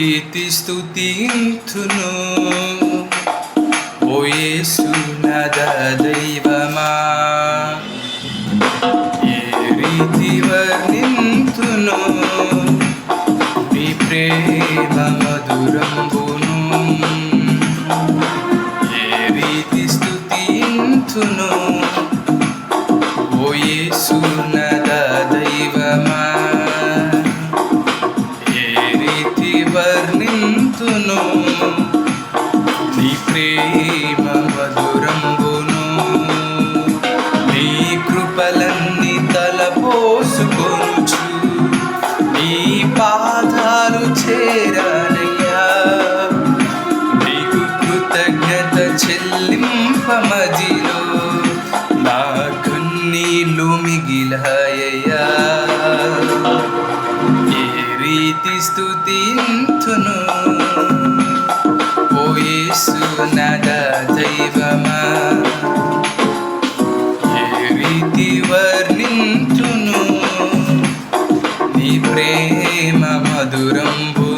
రీతి స్థుతింతును ఓ యేసు నద దైవమా. ఏ రీతి వర్ణింతును? నీ ప్రేమ మధురంబును. ఏ రీతి స్థుతింతును ఓ మధురంబును నీ ప్రేమ మధురంబును. నీ కృపలన్నీ తలపోసుకొనుచు. నీ పాదాలు చేరానయ్యా నీకు కృతజ్ఞత చెల్లింపమదిలో నా కన్నీళ్ళు మిగిలాయ్యా ఏ రీతి స్థుతింతును నద దైవమా? ఏ రీతి వర్ణింతును నీ ప్రేమ మధురంబును